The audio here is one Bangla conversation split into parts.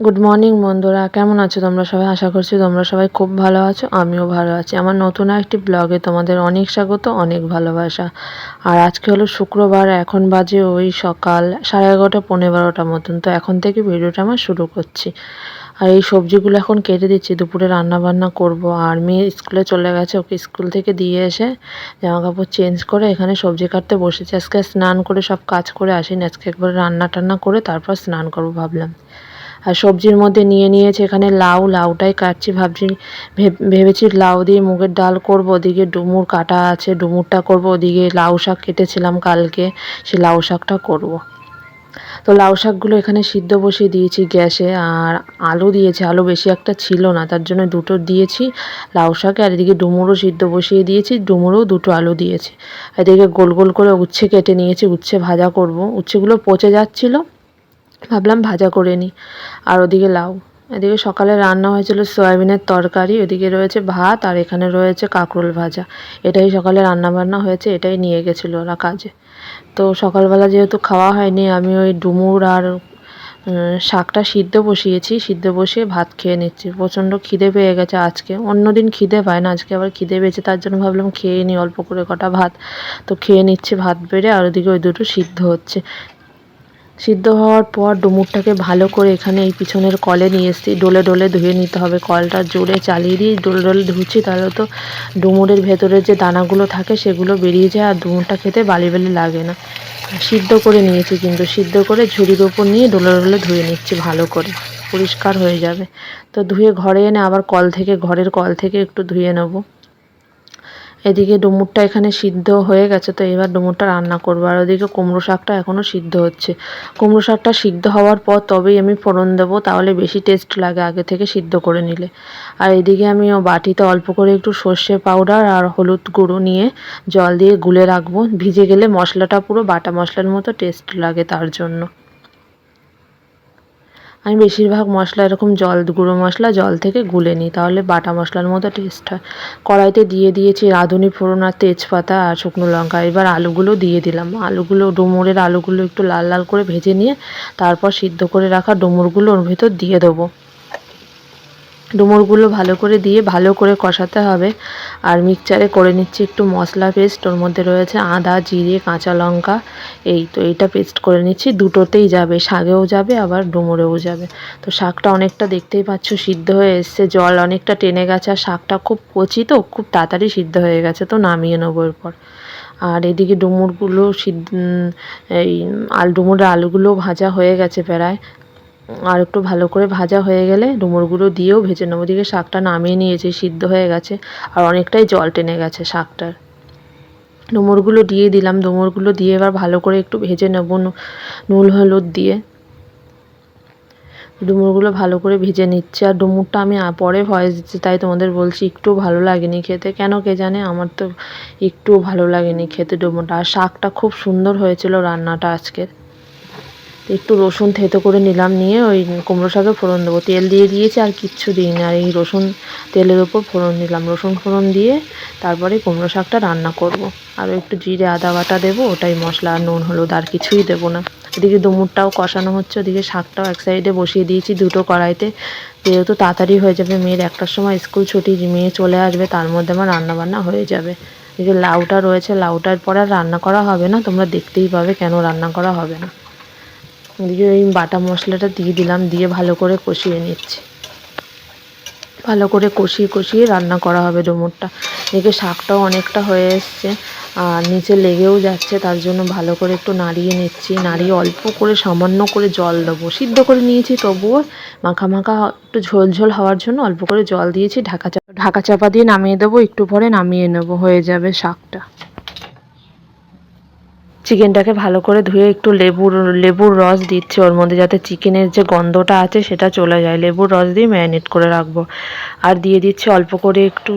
গুড মর্নিং বন্ধুরা। কেমন আছো তোমরা সবাই? আশা করছি তোমরা সবাই খুব ভালো আছো, আমিও ভালো আছি। আমার নতুন একটি ব্লগে তোমাদের অনেক স্বাগত, অনেক ভালোবাসা। আর আজকে হলো শুক্রবার, এখন বাজে ওই সকাল সাড়ে এগারোটা পনেরো বারোটার মতন। তো এখন থেকে ভিডিওটা আমার শুরু করছি। আর এই সবজিগুলো এখন কেটে দিচ্ছি, দুপুরে রান্না বান্না করব। আর মেয়ে স্কুলে চলে গেছে, ওকে স্কুল থেকে দিয়ে এসে জামা কাপড় চেঞ্জ করে এখানে সবজি কাটতে বসেছি। আজকে স্নান করে সব কাজ করে আসিনি, আজকে একবার রান্না টান্না করে তারপর স্নান করব ভাবলাম। আর সবজির মধ্যে নিয়ে নিয়েছে এখানে লাউ, লাউটাই কাটছি, ভাবছি ভেবেছি লাউ দিয়ে মুগের ডাল করব। ওদিকে ডুমুর কাটা আছে, ডুমুরটা করব। ওদিকে লাউ শাক কেটেছিলাম কালকে, সে লাউ শাকটা করব। তো লাউ শাকগুলো এখানে সিদ্ধ বসিয়ে দিয়েছি গ্যাসে, আর আলু দিয়েছি। আলু বেশি একটা ছিল না, তার জন্য দুটো দিয়েছি লাউ শাকে, আর এদিকে ডুমুরও সিদ্ধ বসিয়ে দিয়েছি, ডুমুরও দুটো আলু দিয়েছি। এদিকে গোল গোল করে উচ্ছে কেটে নিয়েছি, উচ্ছে ভাজা করব। উচ্ছেগুলো পচে যাচ্ছিল ভাবলাম ভাজা করে নিই আর ওদিকে লাউ। এদিকে সকালে রান্না হয়েছিল সয়াবিনের তরকারি, ওদিকে রয়েছে ভাত, আর এখানে রয়েছে কাঁকরোল ভাজা। এটাই সকালে রান্না বান্না হয়েছে, এটাই নিয়ে গেছিল ওরা কাজে। তো সকালবেলা যেহেতু খাওয়া হয়নি, আমি ওই ডুমুর আর শাকটা সিদ্ধ বসিয়েছি। সিদ্ধ বসিয়ে ভাত খেয়ে নিচ্ছি। প্রচণ্ড খিদে পেয়ে গেছে আজকে। অন্য দিন খিদে পায় না, আজকে আবার খিদে পেয়েছে, তার জন্য ভাবলাম খেয়ে নিই অল্প করে কটা ভাত। তো খেয়ে নিচ্ছি ভাত বেড়ে, আর ওদিকে ওই দুটো সিদ্ধ হচ্ছে। সিদ্ধ হওয়ার পর ডুমুরটাকে ভালো করে এখানে এই পিছনের কলে নিয়ে এসেছি। ডোলে ডোলে ধুয়ে নিতে হবে। কলটা জোরে চালিয়ে দিয়ে ডোলে ডোলে ধুচ্ছি। তাহলে তো ডুমুরের ভেতরে যে দানাগুলো থাকে সেগুলো বেরিয়ে যায় আর ডুমুরটা খেতে বালি বালি লাগে না। সিদ্ধ করে নিয়েছি কিন্তু। সিদ্ধ করে ঝুড়ির ওপর নিয়ে ডোলে ডোলে ধুয়ে নিচ্ছি ভালো করে। পরিষ্কার হয়ে যাবে। তো ধুয়ে ঘরে এনে আবার কল থেকে, ঘরের কল থেকে একটু ধুয়ে নেব। এদিকে ডুমুরটা এখানে সিদ্ধ হয়ে গেছে, তো এবার ডুমুরটা রান্না করব। আর ওদিকে কুমড়ো শাকটা এখনও সিদ্ধ হচ্ছে। কুমড়ো শাকটা সিদ্ধ হওয়ার পর তবেই আমি ফোড়ন দেবো, তাহলে বেশি টেস্ট লাগে আগে থেকে সিদ্ধ করে নিলে। আর এদিকে আমি বাটিতে অল্প করে একটু সর্ষে পাউডার আর হলুদ গুঁড়ো নিয়ে জল দিয়ে গুলে রাখব। ভিজে গেলে মশলাটা পুরো বাটা মশলার মতো টেস্ট লাগে তার জন্য। আমি বেশিরভাগ মশলা এরকম জল, গুঁড়ো মশলা জল থেকে গুলে নিই, তাহলে বাটা মশলার মতো টেস্ট হয়। কড়াইতে দিয়ে দিয়েছি রাঁধুনি ফোড়ন আর তেজপাতা আর শুকনো লঙ্কা। এবার আলুগুলো দিয়ে দিলাম। আলুগুলো, ডুমুরের আলুগুলো একটু লাল লাল করে ভেজে নিয়ে তারপর সিদ্ধ করে রাখা ডুমুরগুলো ওর ভেতর দিয়ে দেবো। ডুমুরগুলো ভালো করে দিয়ে ভালো করে কষাতে হবে। আর মিক্সচারে করে নিচ্ছি একটু মশলা পেস্ট। ওর মধ্যে রয়েছে আদা, জিরে, কাঁচা লঙ্কা। এই তো এইটা পেস্ট করে নিচ্ছি। দুটোতেই যাবে। শাকেও যাবে, আবার ডুমুরেও যাবে। তো শাকটা অনেকটা দেখতেই পাচ্ছ সিদ্ধ হয়ে এসছে। জল অনেকটা টেনে গেছে। আর শাকটা খুব কচি তো, খুব তাড়াতাড়ি সিদ্ধ হয়ে গেছে। তো নামিয়ে নেব এরপর। আর এদিকে ডুমুরগুলো সিদ্ধ এই আল, ডুমুরের আলুগুলো ভাজা হয়ে গেছে প্রায়। আর একটু ভালো করে ভাজা হয়ে গেলে ডুমুরগুলো দিয়েও ভেজে নেব। ওদিকে শাকটা নামিয়ে নিয়েছি, সিদ্ধ হয়ে গেছে, আর অনেকটাই জল টেনে গেছে শাকটার। ডুমুরগুলো দিয়ে দিলাম ডুমুরগুলো দিয়ে এবার ভালো করে একটু ভেজে নেব নুন হলুদ দিয়ে। ডুমুরগুলো ভালো করে ভেজে নিচ্ছে, আর ডুমুরটা আমি পরে ভয়েস দিচ্ছি, তাই তোমাদের বলছি একটু ভালো লাগেনি খেতে। কেন কে জানে? আমার তো একটুও ভালো লাগেনি খেতে ডুমুরটা। আর শাকটা খুব সুন্দর হয়েছিল রান্নাটা আজকের। একটু রসুন থেতো করে নিলাম, নিয়ে ওই কুমড়ো শাকে ফোড়ন দেবো। তেল দিয়ে দিয়েছি আর কিচ্ছু দিইনি, আর এই রসুন তেলের ওপর ফোড়ন দিলাম রসুন ফোড়ন দিয়ে তারপরে কুমড়ো শাকটা রান্না করব। আর একটু জিরে, আদা বাটা দেবো, ওটাই মশলা, আর নুন, হলুদ, আর কিছুই দেবো না। এদিকে দুমুরটাও কষানো হচ্ছে, ওদিকে শাকটাও এক সাইডে বসিয়ে দিয়েছি দুটো কড়াইতে। যেহেতু তাড়াতাড়ি হয়ে যাবে মেয়ের একটার সময় স্কুল ছুটি, মেয়ে চলে আসবে, তার মধ্যে আমার রান্নাবান্না হয়ে যাবে। এদিকে লাউটা রয়েছে, লাউটার পর আর রান্না করা হবে না, তোমরা দেখতেই পাবে কেন রান্না করা হবে না। এদিকে ওই বাটা মশলাটা দিয়ে দিলাম, দিয়ে ভালো করে কষিয়ে নিচ্ছি। ভালো করে কষিয়ে কষিয়ে রান্না করা হবে ডুমুরটা। এদিকে শাকটাও অনেকটা হয়ে এসছে, আর নিচে লেগেও যাচ্ছে, তার জন্য ভালো করে একটু নাড়িয়ে নিচ্ছি। নাড়িয়ে অল্প করে, সামান্য করে জল দেবো। সিদ্ধ করে নিয়েছি তবুও মাখা মাখা একটু ঝোল ঝোল হওয়ার জন্য অল্প করে জল দিয়েছি। ঢাকা চাপা ঢাকা চাপা দিয়ে নামিয়ে দেবো, একটু পরে নামিয়ে নেব, হয়ে যাবে শাকটা। চিকেনটাকে ভালো করে ধুয়ে একটু লেবুর লেবুর রস দিচ্ছি। ওর মধ্যে যাতে চিকেনের যে গন্ধটা আছে সেটা চলে যায়। লেবুর রস দিয়ে ম্যারিনেট করে রাখব। আর দিয়ে দিচ্ছি অল্প করে একটু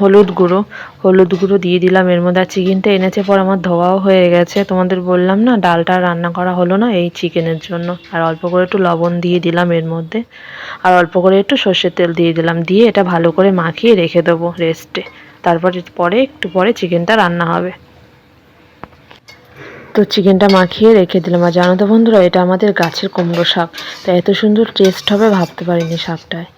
হলুদ গুঁড়ো। হলুদ গুঁড়ো দিয়ে দিলাম এর মধ্যে। আর চিকেনটা এনেছে পর আমার ধোয়াও হয়ে গেছে। তোমাদের বললাম না, ডালটা রান্না করা হলো না এই চিকেনের জন্য। আর অল্প করে একটু লবণ দিয়ে দিলাম এর মধ্যে। আর অল্প করে একটু সর্ষের তেল দিয়ে দিলাম। দিয়ে এটা ভালো করে মাখিয়ে রেখে দেবো রেস্টে। তারপরে পরে, একটু পরে চিকেনটা রান্না হবে। তো চিকেনটা মাখিয়ে রেখে দিলাম। আর জানো তো বন্ধুরা, এটা আমাদের গাছের কুমড়ো শাক। তো এত সুন্দর টেস্ট হবে, ভাবতে পারিনি শাকটায়।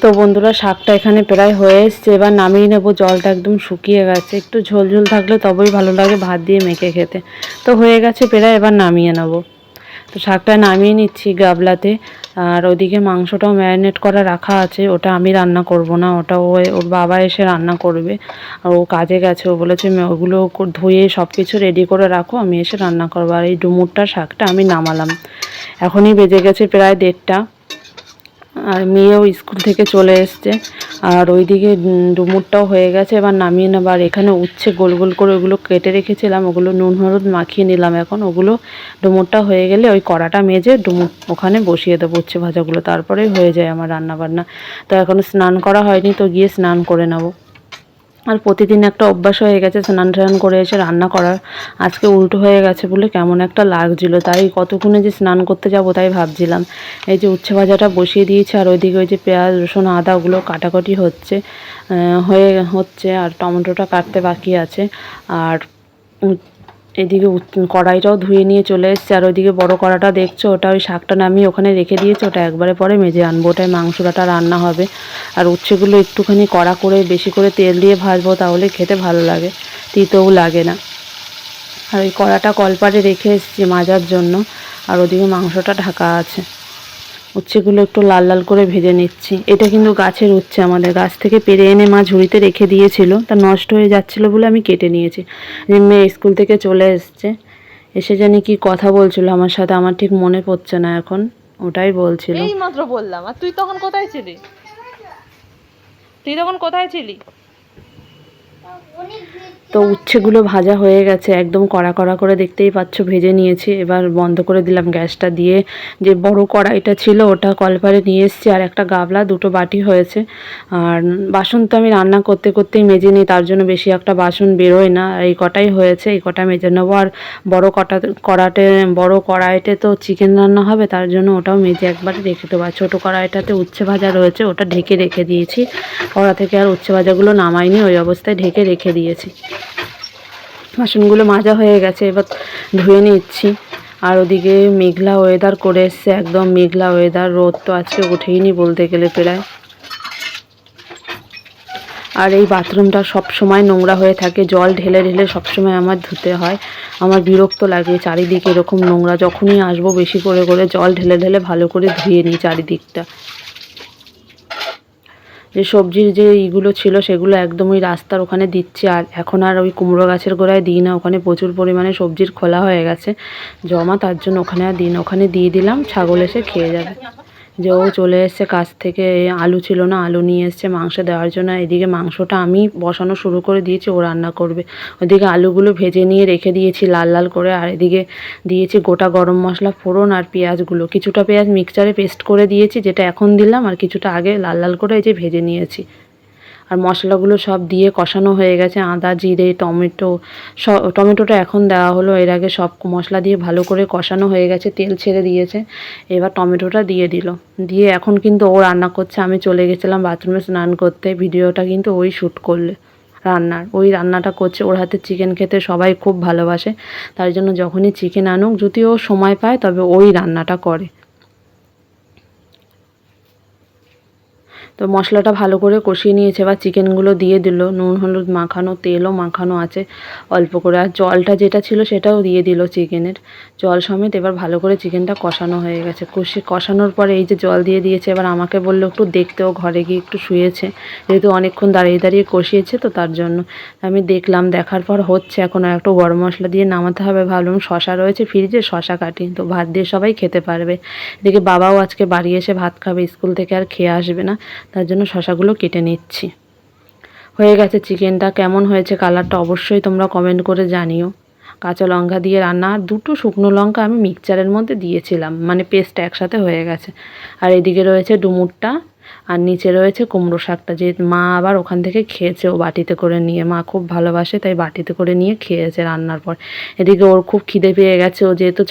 তো বন্ধুরা, শাকটা এখানে প্রায় হয়ে এসছে। এবার নামিয়ে নেব, জলটা একদম শুকিয়ে গেছে। একটু ঝোল ঝোল থাকলে তবেই ভালো লাগে ভাত দিয়ে মেখে খেতে। তো হয়ে গেছে প্রায়, এবার নামিয়ে নেব। তো শাকটা নামিয়ে নিচ্ছি গাবলাতে। আর ওদিকে মাংসটাও ম্যারিনেট করা রাখা আছে, ওটা আমি রান্না করব না, ওটা ও ওর বাবা এসে রান্না করবে। আর ও কাজে গেছে, ও বলেছে ওগুলো ধুয়ে সব কিছু রেডি করে রাখো, আমি এসে রান্না করব। আর এই ডুমুরটা শাকটা আমি নামালাম। এখনই বেজে গেছে প্রায় দেড়টা। আর মেয়েও স্কুল থেকে চলে এসছে। আর ওইদিকে ডুমুরটাও হয়ে গেছে। এবার নামিয়ে নেব আর এখানে উচ্ছে গোল গোল করে ওগুলো কেটে রেখেছিলাম। ওগুলো নুন, হলুদ মাখিয়ে নিলাম এখন। ওগুলো ডুমুরটা হয়ে গেলে ওই কড়াটা মেজে ডুমুর ওখানে বসিয়ে দেবো উচ্ছে ভাজাগুলো। তারপরেই হয়ে যায় আমার রান্না বান্না তো এখনও স্নান করা হয়নি, তো গিয়ে স্নান করে নেব। আর প্রতিদিন একটা অভ্যাস হয়ে গেছে, স্নান টান করে এসে রান্না করার। আজকে উল্টো হয়ে গেছে বলে কেমন একটা লাগছিল। তাই কতক্ষণে যে স্নান করতে যাব তাই ভাবছিলাম। এই যে উচ্ছে ভাজাটা বসিয়ে দিয়েছে আর ওইদিকে ওই যে পেঁয়াজ, রসুন আদাগুলো কাটাকাটি হচ্ছে হয়ে হচ্ছে আর টমেটোটা কাটতে বাকি আছে। আর এদিকে কড়াইটাও ধুয়ে নিয়ে চলে এসছে। আর ওইদিকে বড় কড়াটা দেখছ? ওটা ওই শাকটা নামিয়ে ওখানে রেখে দিয়েছে। ওটা একবারে পরে মেজে আনব। ওটাই মাংসটা রান্না হবে। আর উচ্ছেগুলো একটুখানি কড়া করে, বেশি করে তেল দিয়ে ভাজবো, তাহলে খেতে ভালো লাগে। তিতেও লাগে না। আর ওই কড়াটা কলপারে রেখে এসছি মাজার জন্য। আর ওদিকে মাংসটা ঢাকা আছে। উচ্ছেগুলো একটু লাল লাল করে ভেজে নিচ্ছি। এটা কিন্তু গাছের উচ্ছে আমাদের। গাছ থেকে পেরে এনে মা ঝুড়িতে রেখে দিয়েছিল। তা নষ্ট হয়ে যাচ্ছিল বলে আমি কেটে নিয়েছি। যে মেয়ে স্কুল থেকে চলে এসছে। এসে জানি কি কথা বলছিল। আমার সাথে আমার ঠিক মনে পড়ছে না এখন। ওটাই বলছিল। এই মাত্র বললাম। আর তুই তখন কোথায় ছিলি? তুই তখন কোথায় ছিলি? তো উচ্ছেগুলো ভাজা হয়ে গেছে, একদম কড়া কড়া করে দেখতেই পাচ্ছ, ভেজে নিয়েছি। এবার বন্ধ করে দিলাম গ্যাসটা দিয়ে যে বড় কড়াইটা ছিল ওটা কলপারে নিয়ে এসেছি, আর একটা গাবলা, দুটো বাটি হয়েছে। আর বাসন তো আমি রান্না করতে করতেই মেজে নিই, তার জন্য বেশি একটা বাসন বেরোয় না। আর এই কটাই হয়েছে, এই কটা মেজে নেব। আর বড় কটা কড়াতে বড় কড়াইতে তো চিকেন রান্না হবে, তার জন্য ওটাও মেজে একবার রেখে দেবো। আর ছোটো কড়াইটাতে উচ্ছে ভাজা রয়েছে, ওটা ঢেকে রেখে দিয়েছি। কড়া থেকে আর উচ্ছে ভাজাগুলো নামাইনি, ওই অবস্থায় ঢেকে রেখে দিয়েছি। বাসনগুলো মাজা হয়ে গেছে, এবার ধুয়ে নিচ্ছি। আর ওদিকে মেঘলা ওয়েদার করে এসছে, একদম মেঘলা ওয়েদার রোদ তো আজকে ওঠেইনি বলতে গেলে প্রায়। আর এই বাথরুমটা সব সময় নোংরা হয়ে থাকে, জল ঢেলে ঢেলে সব সময় আমার ধুতে হয়। আমার বিরক্ত লাগে চারিদিকে এরকম নোংরা, যখনই আসব বেশি করে করে জল ঢেলে ঢেলে ভালো করে ধুয়ে নিই চারিদিকটা। যে সবজির যে ইগুলো ছিল সেগুলো একদম ওই রাস্তার ওখানে দিচ্ছে। আর এখন আর ওই কুমড়ো গাছের গোড়ায় দিই না। ওখানে প্রচুর পরিমাণে সবজির খোলা হয়ে গেছে। জমা তার জন্য ওখানে আর দিন ওখানে দিয়ে দিলাম, ছাগল এসে খেয়ে যাবে। যে ও চলে এসছে কাছ থেকে আলু ছিল না, আলু নিয়ে এসছে মাংস দেওয়ার জন্য। এদিকে মাংসটা আমি বসানো শুরু করে দিয়েছি, ও রান্না করবে। ওদিকে আলুগুলো ভেজে নিয়ে রেখে দিয়েছি লাল লাল করে, আর এদিকে দিয়েছি গোটা গরম মশলা, ফোড়ন আর পেঁয়াজগুলো। কিছুটা পেঁয়াজ মিক্সচারে পেস্ট করে দিয়েছি, যেটা এখন দিলাম, আর কিছুটা আগে লাল লাল করে এই যে ভেজে নিয়েছি। আর মশলাগুলো সব দিয়ে কষানো হয়ে গেছে, আদা, জিরে, টমেটো সব টমেটোটা এখন দেওয়া হলো, এর আগে সব মশলা দিয়ে ভালো করে কষানো হয়ে গেছে, তেল ছেড়ে দিয়েছে, এবার টমেটোটা দিয়ে দিল। দিয়ে এখন কিন্তু ও রান্না করছে, আমি চলে গেছিলাম বাথরুমে স্নান করতে, ভিডিওটা কিন্তু ওই শ্যুট করলে, রান্নার। ওই রান্নাটা করছে, ওর হাতে চিকেন খেতে সবাই খুব ভালোবাসে, তার জন্য যখনই চিকেন আনুক যদি ও সময় পায়, তবে ওই রান্নাটা করে। তো মশলাটা ভালো করে কষিয়ে নিয়েছে, এবার চিকেনগুলো দিয়ে দিল। নুন, হলুদ মাখানো, তেলও মাখানো আছে। অল্প করে আর জলটা যেটা ছিল সেটাও দিয়ে দিল চিকেনের। জল সমেত এবার ভালো করে চিকেনটা কষানো হয়ে গেছে। কষি, কষানোর পরে এই যে জল দিয়ে দিয়েছে, এবার আমাকে বলল একটু দেখতেও ঘরে গিয়ে একটু শুয়েছে। যেহেতু অনেকক্ষণ দাঁড়িয়ে দাঁড়িয়ে কষিয়েছে তো তার জন্য। আমি দেখলাম, দেখার পর হচ্ছে এখন আর একটু গরম মশলা দিয়ে নামাতে হবে ভাবলাম। শশা রয়েছে ফ্রিজে, শশা কাটি। তো ভাত দিয়ে সবাই খেতে পারবে। এদিকে বাবাও আজকে বাড়ি এসে ভাত খাবে, স্কুল থেকে আর খেয়ে আসবে না। তার জন্য শশাগুলো কেটে নিচ্ছি। হয়ে গেছে চিকেনটা। কেমন হয়েছে কালারটা অবশ্যই তোমরা কমেন্ট করে জানিও। কাঁচা লঙ্কা দিয়ে রান্না। আর দুটো শুকনো লঙ্কা আমি মিক্সচারের মধ্যে দিয়েছিলাম। মানে পেস্টটা একসাথে হয়ে গেছে। আর এদিকে রয়েছে ডুমুরটা। আর নিচে রয়েছে কুমড়ো শাকটা। যে মা আবার ওখান থেকে খেয়েছে। ও বাটিতে করে নিয়ে। মা খুব ভালোবাসে, তাই বাটিতে করে নিয়ে খেয়েছে রান্নার পর। এদিকে ওর খুব খিদে পেয়ে গেছে। ও যেহেতু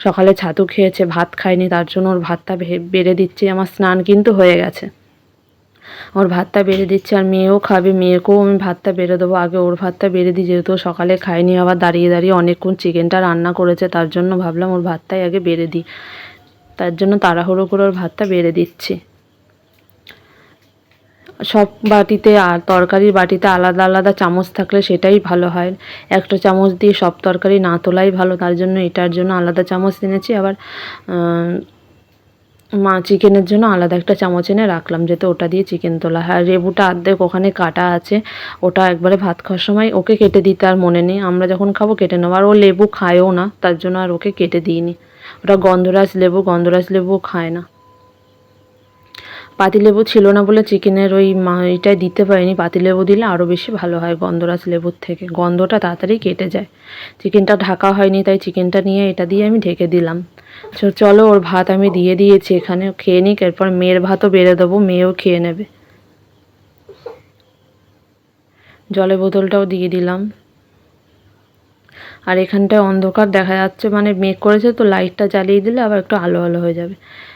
সকাল ছাতু খেয়েছে, ভাত খায়নি, তার জন্য ওর ভাতটা বেড়ে দিচ্ছি। আমার স্নান কিন্তু হয়ে গেছে। ওর ভাতটা বেড়ে দিচ্ছে আর মেয়েও খাবে, মেয়েকেও আমি ভাতটা বেড়ে দেবো। আগে ওর ভাতটা বেড়ে দিই, যেহেতু সকালে খায়নি, আবার দাঁড়িয়ে দাঁড়িয়ে অনেকক্ষণ চিকেনটা রান্না করেছে, তার জন্য ভাবলাম ওর ভাতটাই আগে বেড়ে দিই। তার জন্য তাড়াহুড়ো করে ওর ভাতটা বেড়ে দিচ্ছি। সব বাটিতে আর তরকারির বাটিতে আলাদা আলাদা চামচ থাকলে সেটাই ভালো হয়। একটা চামচ দিয়ে সব তরকারি না তোলাই ভালো, তার জন্য এটার জন্য আলাদা চামচ এনেছি। আবার মা চিকেনের জন্য আলাদা একটা চামচ এনে রাখলাম, যাতে ওটা দিয়ে চিকেন তোলা। হয় আর রেবুটা আর্ধেক ওখানে কাটা আছে, ওটা একবারে ভাত খাওয়ার সময় ওকে কেটে দিতে আর মনে নেই। আমরা যখন খাব কেটে নেব, আর ও লেবু খায়ও না, তার জন্য আর ওকে কেটে দিইনি। ওটা গন্ধরাজ লেবু গন্ধরাজ লেবু খায় না। পাতিলেবু ছিল না বলে চিকেনের ওই এটাই দিতে পারিনি। পাতিলেবু দিলে আরও বেশি ভালো হয় গন্ধরাজ লেবুর থেকে। গন্ধটা তাড়াতাড়ি কেটে যায়। চিকেনটা ঢাকা হয়নি, তাই চিকেনটা নিয়ে এটা দিয়ে আমি ঢেকে দিলাম। চলো, ওর ভাত আমি দিয়ে দিয়েছি এখানে। খেয়ে নিক, এরপর মেয়ের ভাতও বেড়ে দেবো, মেয়েও খেয়ে নেবে। জলের বোতলটাও দিয়ে দিলাম। আর এখানটায় অন্ধকার দেখা যাচ্ছে মানে মেঘ করেছে তো লাইটটা জ্বালিয়ে দিলে আবার একটু আলো আলো হয়ে যাবে।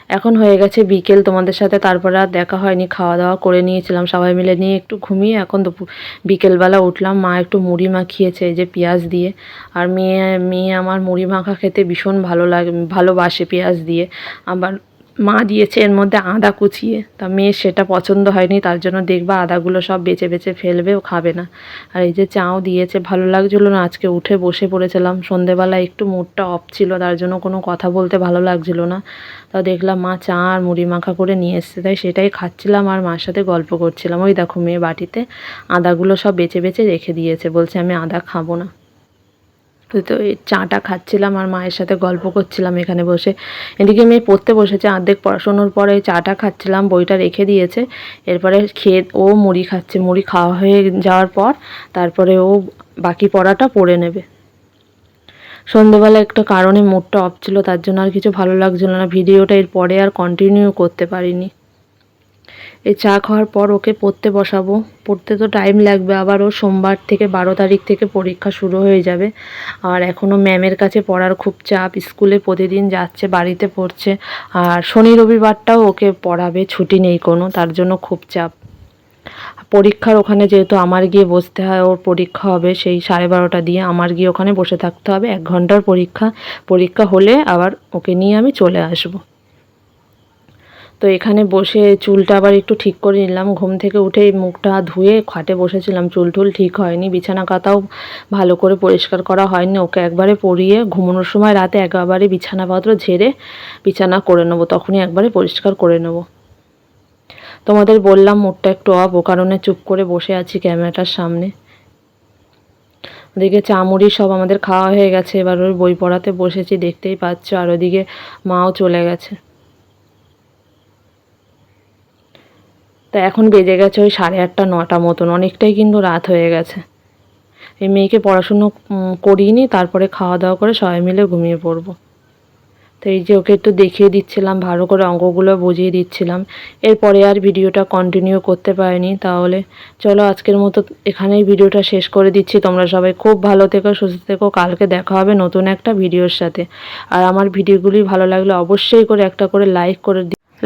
এখন হয়ে গেছে বিকেল, তোমাদের সাথে তারপরে আর দেখা হয়নি খাওয়া দাওয়া করে নিয়েছিলাম, সবাই মিলে নিয়ে একটু ঘুমিয়ে এখন দুপুর বিকেলবেলা উঠলাম, মা একটু মুড়ি মাখিয়েছে, এই যে পেঁয়াজ দিয়ে, আর মেয়ে মেয়ে আমার মুড়ি মাখা খেতে ভীষণ ভালো লাগে, ভালোবাসে পেঁয়াজ দিয়ে, আবার মা দিয়েছে, এর মধ্যে আদা কুচিয়ে। তা মেয়ের সেটা পছন্দ হয়নি, তার জন্য দেখবা আদাগুলো সব বেছে বেছে ফেলবে, ও খাবে না। আর এই যে চাও দিয়েছে, ভালো লাগছিল না, আজকে উঠে বসে পড়েছিলাম। সন্ধেবেলা একটু মুডটা অফ ছিল, তার জন্য কোনো কথা বলতে ভালো লাগছিল না। তা দেখলাম মা চা আর মুড়ি মাখা করে নিয়ে এসছে, তাই সেটাই খাচ্ছিলাম আর মার সাথে গল্প করছিলাম। ওই দেখো মেয়ে বাটিতে আদাগুলো সব বেছে বেছে রেখে দিয়েছে, বলছে আমি আদা খাব না। তো চাটা খাচ্ছিলাম আর মায়ের সাথে গল্প করছিলাম এখানে বসে। এদিকে মেয়ে পড়তে বসেছে অর্ধেক পড়াশুনোর পরে চাটা খাচ্ছিলাম, বইটা রেখে দিয়েছে। এরপরে খেয়ে, ও মুড়ি খাচ্ছে, মুড়ি খাওয়া হয়ে যাওয়ার পর তারপরে ও বাকি পড়াটা পড়ে নেবে। সন্ধ্যেবেলা একটা কারণে মুডটা অফ ছিল, তার জন্য আর কিছু ভালো লাগছিল না। ভিডিওটা এর পরে আর কন্টিনিউ করতে পারিনি। এই চা খাওয়ার পর ওকে পড়তে বসাবো। পড়তে তো টাইম লাগবে আবার ও সোমবার থেকে বারো তারিখ থেকে পরীক্ষা শুরু হয়ে যাবে। আর এখনও ম্যামের কাছে পড়ার খুব চাপ, স্কুলে প্রতিদিন যাচ্ছে, বাড়িতে পড়ছে। আর শনি রবিবারটাও ওকে পড়াবে, ছুটি নেই কোনো, তার জন্য খুব চাপ। পরীক্ষার ওখানে যেহেতু আমার গিয়ে বসতে হয়, ওর পরীক্ষা হবে সেই সাড়ে বারোটা দিয়ে আমার গিয়ে ওখানে বসে থাকতে হবে। এক ঘণ্টার পরীক্ষা পরীক্ষা হলে আবার ওকে নিয়ে আমি চলে আসব। তো এখানে বসে চুলটা আবার একটু ঠিক করে নিলাম। ঘুম থেকে উঠে মুখটা ধুয়ে খাটে বসেছিলাম। চুল টুল ঠিক হয়নি, বিছানা কাতাও ভালো করে পরিষ্কার করা হয়নি। ওকে একবারে পরিয়ে ঘুমানোর সময় রাতে একবারে বিছানাপত্র ঝেড়ে বিছানা করে নেব, তখনই একবারে পরিষ্কার করে নেব। তোমাদের বললাম মুডটা একটু অফ ও কারণে চুপ করে বসে আছি ক্যামেরাটার সামনে। ওদিকে চামুড়ি সব আমাদের খাওয়া হয়ে গেছে, এবার ওর বই পড়াতে বসেছি, দেখতেই পাচ্ছ। আর ওদিকে মাও চলে গেছে। তা এখন বেজে গেছে ওই সাড়ে আটটা, নটা মতন। অনেকটাই কিন্তু রাত হয়ে গেছে। এই মেয়েকে পড়াশুনো করিয়ে তারপরে খাওয়া দাওয়া করে সবাই মিলে ঘুমিয়ে পড়ব। তো এই যে ওকে একটু দেখিয়ে দিচ্ছিলাম, ভালো করে অঙ্কগুলো বুঝিয়ে দিচ্ছিলাম। এরপরে আর ভিডিওটা কন্টিনিউ করতে পারিনি, তাহলে চলো আজকের মতো এখানেই ভিডিওটা শেষ করে দিচ্ছি। তোমরা সবাই খুব ভালো থেকো, সুস্থ থেকো। কালকে দেখা হবে নতুন একটা ভিডিওর সাথে। আর আমার ভিডিওগুলি ভালো লাগলে অবশ্যই করে একটা করে লাইক করে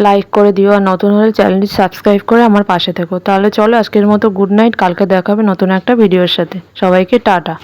লাইক করে দিও আর নতুন হলে চ্যানেলটি সাবস্ক্রাইব করে আমার পাশে থেকো। তাহলে চলো আজকের মতো গুড নাইট কালকে দেখাবে নতুন একটা ভিডিওর সাথে। সবাইকে টাটা।